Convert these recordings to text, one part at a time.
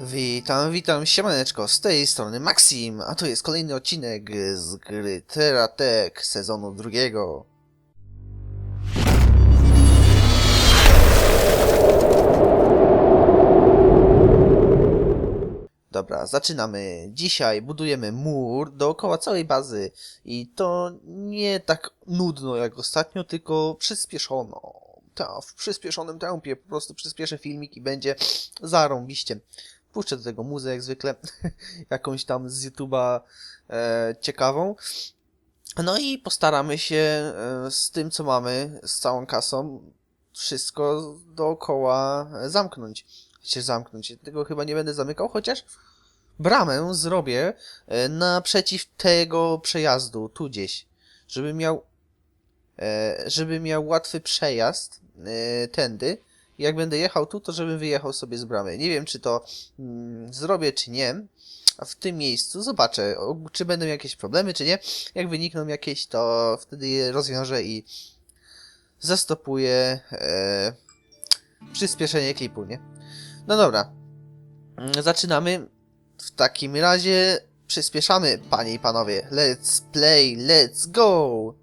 Witam, witam, siemaneczko, z tej strony Maxim, a to jest kolejny odcinek z gry Teratek sezonu drugiego. Dobra, zaczynamy. Dzisiaj budujemy mur dookoła całej bazy i to nie tak nudno jak ostatnio, tylko przyspieszono. Ta, w przyspieszonym tempie po prostu przyspieszę filmik i będzie zarąbiście. Puszczę do tego muzę jak zwykle, jakąś tam z YouTube'a e, ciekawą. No i postaramy się e, z tym, co mamy, z całą kasą, wszystko dookoła zamknąć. Się zamknąć. Tego chyba nie będę zamykał, chociaż bramę zrobię e, naprzeciw tego przejazdu, tu gdzieś, żeby miał, e, żeby miał łatwy przejazd e, tędy. Jak będę jechał tu, to żebym wyjechał sobie z bramy. Nie wiem, czy to mm, zrobię, czy nie. A w tym miejscu zobaczę, czy będą jakieś problemy, czy nie. Jak wynikną jakieś, to wtedy je rozwiążę i zastopuję e, przyspieszenie klipu, nie? No dobra. Mm, Zaczynamy. W takim razie przyspieszamy, panie i panowie. Let's play, let's go!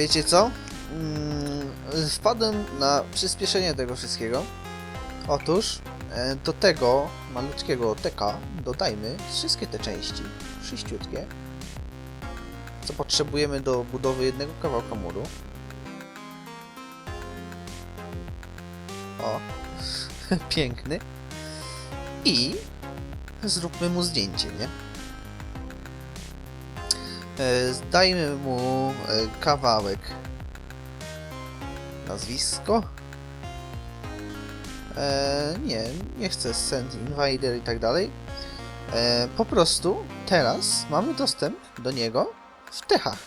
Wiecie co? Mm, Wpadłem na przyspieszenie tego wszystkiego. Otóż e, do tego malutkiego teka dodajmy wszystkie te części, sześciutkie, co potrzebujemy do budowy jednego kawałka muru. O, piękny. I zróbmy mu zdjęcie, nie? E, Zdajmy mu e, kawałek. Nazwisko? E, nie, nie chcę Send Invader i tak dalej. Po prostu teraz mamy dostęp do niego w techach.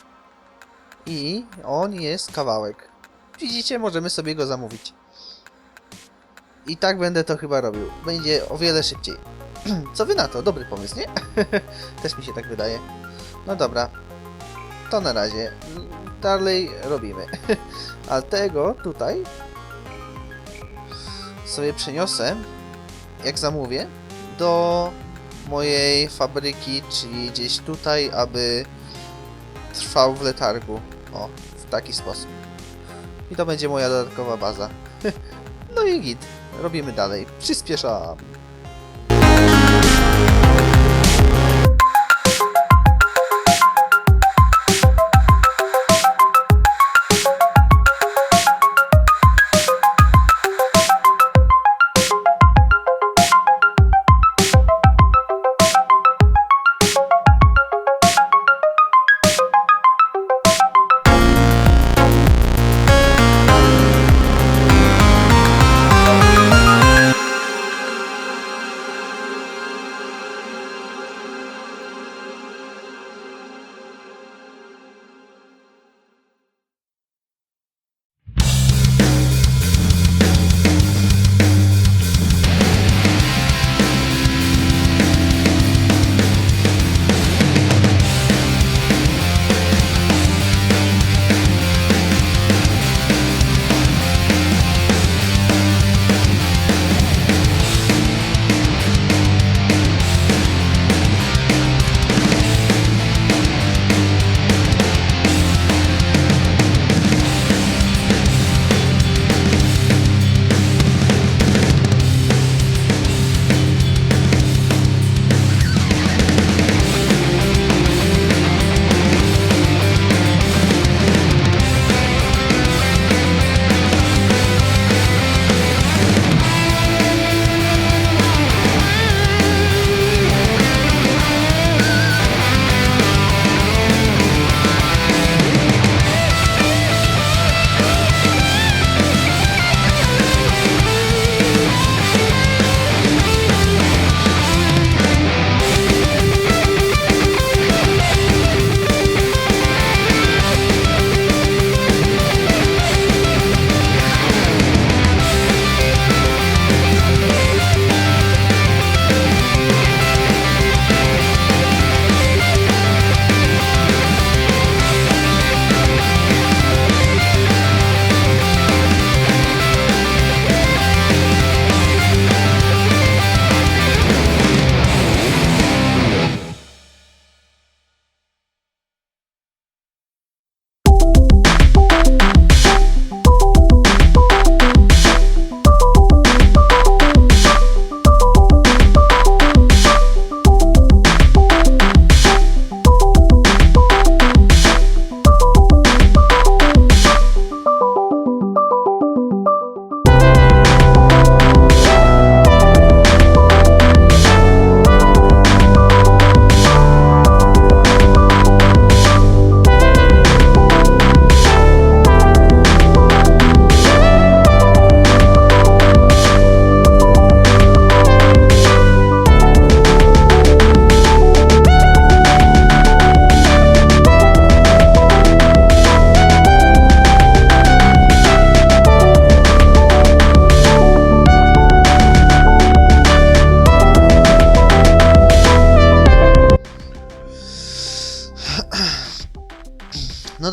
I on jest kawałek. Widzicie, możemy sobie go zamówić. I tak będę to chyba robił. Będzie o wiele szybciej. Co wy na to? Dobry pomysł, nie? Też mi się tak wydaje. No dobra. To na razie. Dalej robimy. A tego tutaj sobie przeniosę, jak zamówię, do mojej fabryki, czyli gdzieś tutaj, aby trwał w letargu. O, w taki sposób. I to będzie moja dodatkowa baza. No i git. Robimy dalej. Przyspieszam.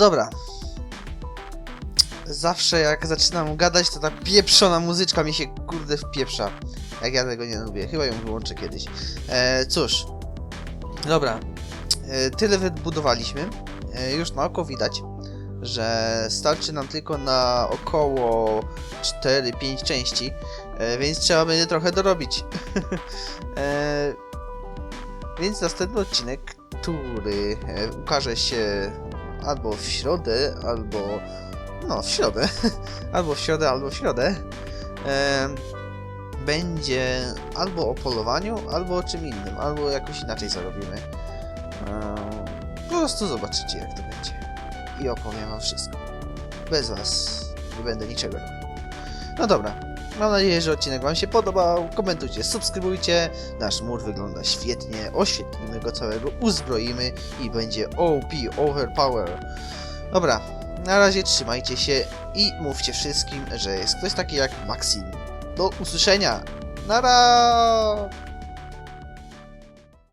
Dobra. Zawsze jak zaczynam gadać, to ta pieprzona muzyczka mi się kurde wpieprza. Jak ja tego nie lubię. Chyba ją wyłączę kiedyś. E, cóż. Dobra. E, tyle wybudowaliśmy. e, już na oko widać, że starczy nam tylko na około 4-5 części, e, więc trzeba będzie trochę dorobić. E, Więc następny odcinek, który e, ukaże się albo w środę, albo no w środę, albo w środę, albo w środę, e, będzie albo o polowaniu, albo o czym innym, albo jakoś inaczej zarobimy. E, po prostu zobaczycie jak to będzie. I opowiem wam wszystko. Bez was nie będę niczego robił. No dobra. Mam nadzieję, że odcinek wam się podobał. Komentujcie, subskrybujcie. Nasz mur wygląda świetnie. Oświetlimy go całego, uzbroimy i będzie OP, Overpower. Dobra, na razie trzymajcie się i mówcie wszystkim, że jest ktoś taki jak Maxim. Do usłyszenia. Nara!